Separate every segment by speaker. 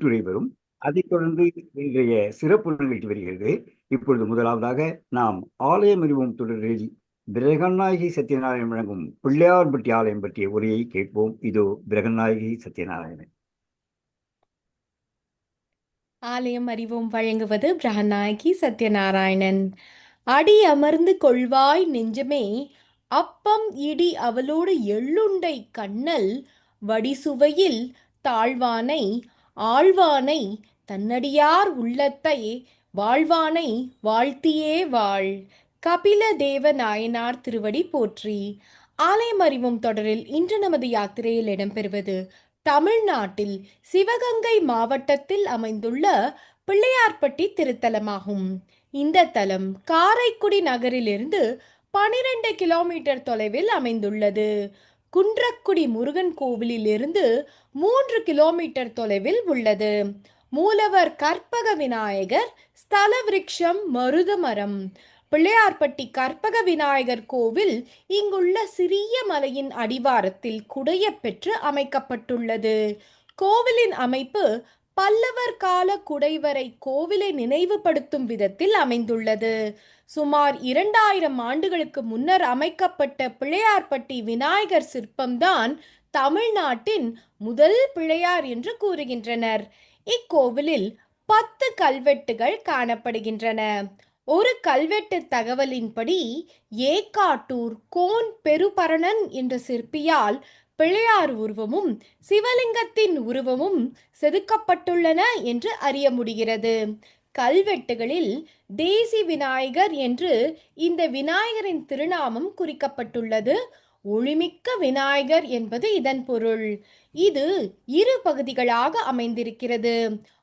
Speaker 1: துறை வரும் அதைத் தொடர்ந்து இன்றைய சிறப்பு நிகழ்ச்சி வருகிறது. இப்பொழுது முதலாவதாக நாம் ஆலயம் அறிவோம் தொடரில் பிரகநாயகி சத்யநாராயணன் வழங்கும் பிள்ளையார்பட்டி ஆலயம் பற்றிய உரையை கேட்போம். இதோ பிரகநாயகி சத்யநாராயணன்.
Speaker 2: ஆலயம் அறிவோம் வழங்குவது பிரகநாயகி சத்யநாராயணன். அடி அமர்ந்து கொள்வாய் நெஞ்சமே அப்பம் இடி அவளோடு எள்ளுண்டை கண்ணல் வடிசுவையில் தாழ்வானை ஆழ்வானை தன்னடியார் உள்ளத்தை வாழ்வானை வாழ்த்தியே வாழ். கபில தேவ நாயனார் திருவடி போற்றி. ஆலயம் தொடரில் இன்று நமது யாத்திரையில் இடம்பெறுவது தமிழ்நாட்டில் சிவகங்கை மாவட்டத்தில் அமைந்துள்ள பிள்ளையார்பட்டி திருத்தலமாகும். இந்த தலம் காரைக்குடி நகரிலிருந்து பனிரெண்டு கிலோமீட்டர் தொலைவில் அமைந்துள்ளது. குன்றக்குடி முருகன் கோவிலில் இருந்து மூன்று கிலோமீட்டர் தொலைவில் உள்ளது. மூலவர் கற்பக விநாயகர் ஸ்தல விருட்சம் மருதமரம் பிள்ளையார்பட்டி கற்பக விநாயகர் கோவில் இங்குள்ள சிறிய மலையின் அடிவாரத்தில் குடைய பெற்று அமைக்கப்பட்டுள்ளது. கோவிலின் அமைப்பு பல்லவர் கால குடைவரை கோவிலை நினைவுபடுத்தும் விதத்தில் அமைந்துள்ளது. சுமார் இரண்டாயிரம் ஆண்டுகளுக்கு முன்னர் அமைக்கப்பட்ட பிள்ளையார்பட்டி விநாயகர் சிற்பம்தான் தமிழ்நாட்டின் முதல் பிள்ளையார் என்று கூறுகின்றனர். இக்கோவிலில் பத்து கல்வெட்டுகள் காணப்படுகின்றன. ஒரு கல்வெட்டு தகவலின்படி ஏகாட்டூர் கோன் பெருபரணன் என்ற சிற்பியால் பிள்ளையார் உருவமும் சிவலிங்கத்தின் உருவமும் செதுக்கப்பட்டுள்ளன என்று அறிய முடிகிறது. கல்வெட்டுகளில் தேசி விநாயகர் என்று இந்த விநாயகரின் திருநாமம் குறிக்கப்பட்டுள்ளது. ஒளிமிக்க விநாயகர் என்பது இதன் பொருள். இது இரு பகுதிகளாக அமைந்திருக்கிறது.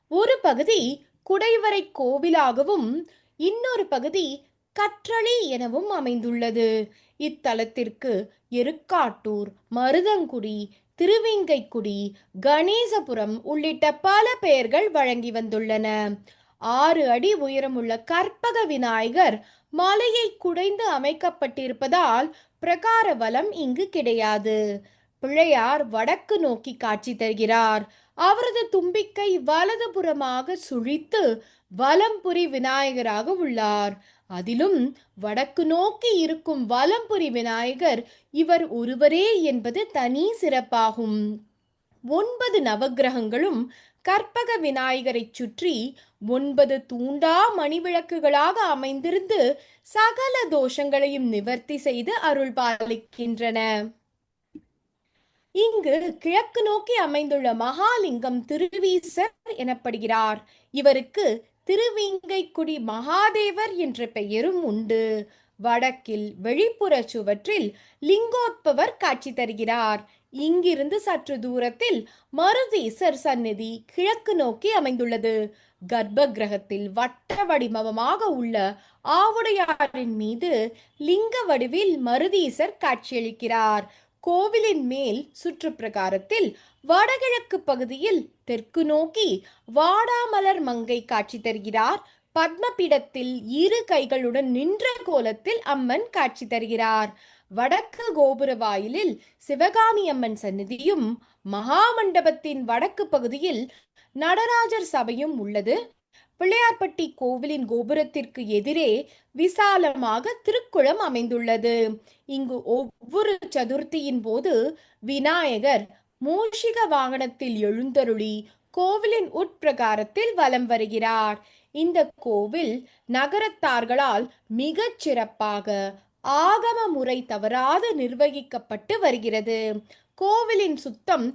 Speaker 2: ஒரு பகுதி குடைவரை கோவிலாகவும் இன்னொரு பகுதி கற்றளி எனவும் அமைந்துள்ளது. இத்தலத்திற்கு எருக்காட்டூர் மருதங்குடி திருவிங்கைக்குடி கணேசபுரம் உள்ளிட்ட பல பெயர்கள் வழங்கி வந்துள்ளன. ஆறு அடி உயரமுள்ள கற்பக விநாயகர் மலையை குடைந்து அமைக்கப்பட்டிருப்பதால் பிரகார வலம் இங்கு கிடையாது. பிள்ளையார் வடக்கு நோக்கி காட்சி தருகிறார். அவரது தும்பிக்கை வலதுபுறமாக சுழித்து வலம்புரி விநாயகராக உள்ளார். அதிலும் வடக்கு நோக்கி இருக்கும் வலம்புரி விநாயகர் இவர் ஒருவரே என்பது தனி சிறப்பாகும். ஒன்பது நவக்கிரகங்களும் கற்பக விநாயகரை சுற்றி ஒன்பது தூண்டா மணிவிளக்குகளாக அமைந்திருந்து சகல தோஷங்களையும் நிவர்த்தி செய்து அருள் பாலிக்கின்றன இங்கு கிழக்கு நோக்கி அமைந்துள்ள மகாலிங்கம் திருவீசர் எனப்படுகிறார். இவருக்கு திருவிங்கைக்குடி மகாதேவர் என்ற பெயரும் உண்டு. வடக்கில் வெளிப்புற சுவற்றில் லிங்கோத்பவர் காட்சி தருகிறார். இங்கிருந்து சற்று தூரத்தில் மருதீசர் சந்நிதி கிழக்கு நோக்கி அமைந்துள்ளது. கர்ப்ப கிரகத்தில் வட்ட வடிமவமாக உள்ள ஆவுடையாரின் மீது லிங்க வடிவில் மருதீசர் காட்சியளிக்கிறார். கோவிலின் மேல் சுற்றுப்பிரகாரத்தில் வடகிழக்கு பகுதியில் தெற்கு நோக்கி வாடாமலர் மங்கை காட்சி தருகிறார். பத்மபீடத்தில் இரு கைகளுடன் நின்ற கோலத்தில் அம்மன் காட்சி தருகிறார். வடக்கு கோபுர வாயிலில் சிவகாமி அம்மன் சந்நிதியும் மகாமண்டபத்தின் வடக்கு பகுதியில் நடராஜர் சபையும் உள்ளது. பிள்ளையார்பட்டி கோவிலின் கோபுரத்திற்கு எதிரே விசாலமாக திருக்குளம் அமைந்துள்ளது. இங்கு ஒவ்வொரு சதுர்த்தியின் போது விநாயகர் மூஷிக வாகனத்தில் எழுந்தருளி கோவிலின் உட்பிரகாரத்தில் வலம் வருகிறார். இந்த கோவில் நகரத்தார்களால் மிகச் சிறப்பாக ஆகம முறை தவறாது நிர்வகிக்கப்பட்டு வருகிறது. கோவிலின் சுத்தம்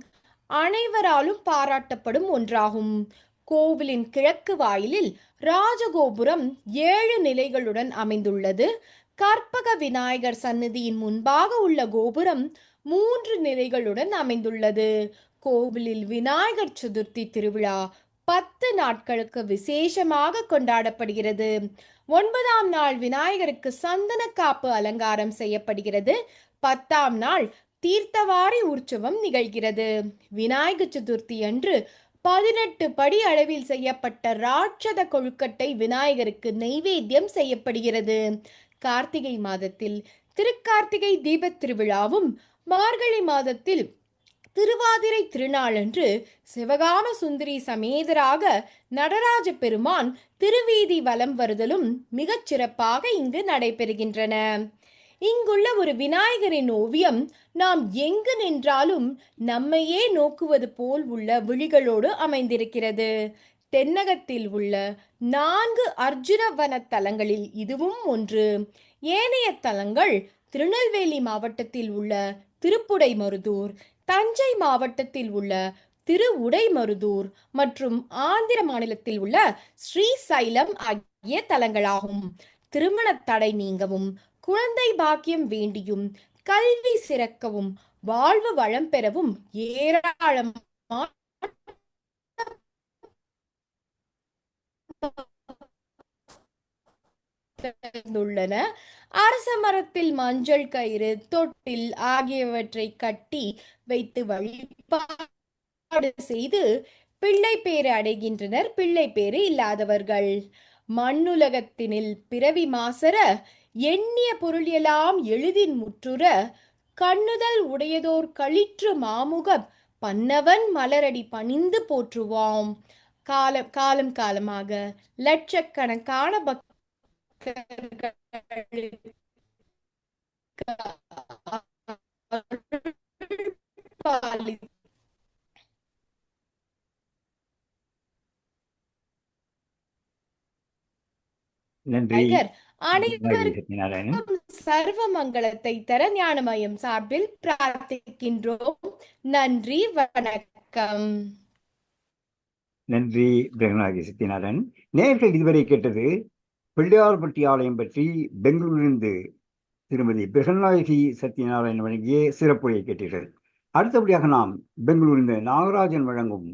Speaker 2: அனைவராலும் பாராட்டப்படும் ஒன்றாகும். கோவிலின் கிழக்கு வாயிலில் ராஜகோபுரம் ஏழு நிலைகளுடன் அமைந்துள்ளது. கற்பக விநாயகர் சன்னதியின் முன்பாக உள்ள கோபுரம் மூன்று நிலைகளுடன் அமைந்துள்ளது. கோவிலில் விநாயகர் சதுர்த்தி திருவிழா பத்து நாட்களுக்கு விசேஷமாக கொண்டாடப்படுகிறது. ஒன்பதாம் நாள் விநாயகருக்கு சந்தன காப்பு அலங்காரம் செய்யப்படுகிறது. பத்தாம் நாள் தீர்த்தவாரி உற்சவம் நிகழ்கிறது. விநாயகர் சதுர்த்தி அன்று பதினெட்டு படி அளவில் செய்யப்பட்ட ராட்சத கொழுக்கட்டை விநாயகருக்கு நெய்வேத்தியம் செய்யப்படுகிறது. கார்த்திகை மாதத்தில் திருக்கார்த்திகை தீபத் திருவிழாவும் மார்கழி மாதத்தில் திருவாதிரை திருநாளன்று சிவகாம சுந்தரி சமேதராக நடராஜ பெருமான் திருவீதி வலம் வருதலும் மிகச் சிறப்பாக இங்கு நடைபெறுகின்றன. இங்குள்ள ஒரு விநாயகரின் ஓவியம் நாம் எங்கு நின்றாலும் நம்மையே நோக்குவது போல் உள்ள விழிகளோடு அமைந்திருக்கிறது. தென்னகத்தில் உள்ள நான்கு அர்ஜுன வன தலங்களில் இதுவும் ஒன்று. ஏனைய தலங்கள் திருநெல்வேலி மாவட்டத்தில் உள்ள திருப்புடைமருதூர் தஞ்சை மாவட்டத்தில் உள்ள திருவுடைமருதூர் மற்றும் ஆந்திர மாநிலத்தில் உள்ள ஸ்ரீசைலம் ஆகிய தலங்களாகும். திருமண தடை நீங்கவும் குழந்தை பாக்கியம் வேண்டியும் கல்வி சிறக்கவும் வாழ்வு வளம் பெறவும் ஏராளமான உள்ளன அரச மரத்தில் மஞ்சள் கயிறு தொட்டில் ஆகியவற்றை கட்டி வைத்து வழிபாடு செய்து பிள்ளை பேறு அடைகின்றனர். பிள்ளை பேறு இல்லாதவர்கள். மண்ணுலகத்தினில் பிறவி மாசர எண்ணிய பொருள் எல்லாம் எளிதின் முற்றுற கண்ணுதல் உடையதோர் களிற்று மாமுகம் பன்னவன் மலரடி பணிந்து போற்றுவோம். காலம் காலம் காலமாக லட்சக்கணக்கான பக்தர்கள்
Speaker 1: நன்றி.
Speaker 2: அனைவருக்கும் சர்வ மங்களத்தை தர ஞானமயம் சார்பில் பிரார்த்திக்கின்றோம். நன்றி வணக்கம்.
Speaker 1: நன்றி பிரகநாயகி சத்யநாதன் நேர்கள் இதுவரை கேட்டது பிள்ளையார்பட்டி ஆலயம் பற்றி பெங்களூரிலிருந்து திருமதி பிரகநாயகி சத்யநாராயணன் வழங்கிய சிறப்புரையை கேட்டீர்கள். அடுத்தபடியாக நாம் பெங்களூரிலிருந்து நாகராஜன் வழங்கும்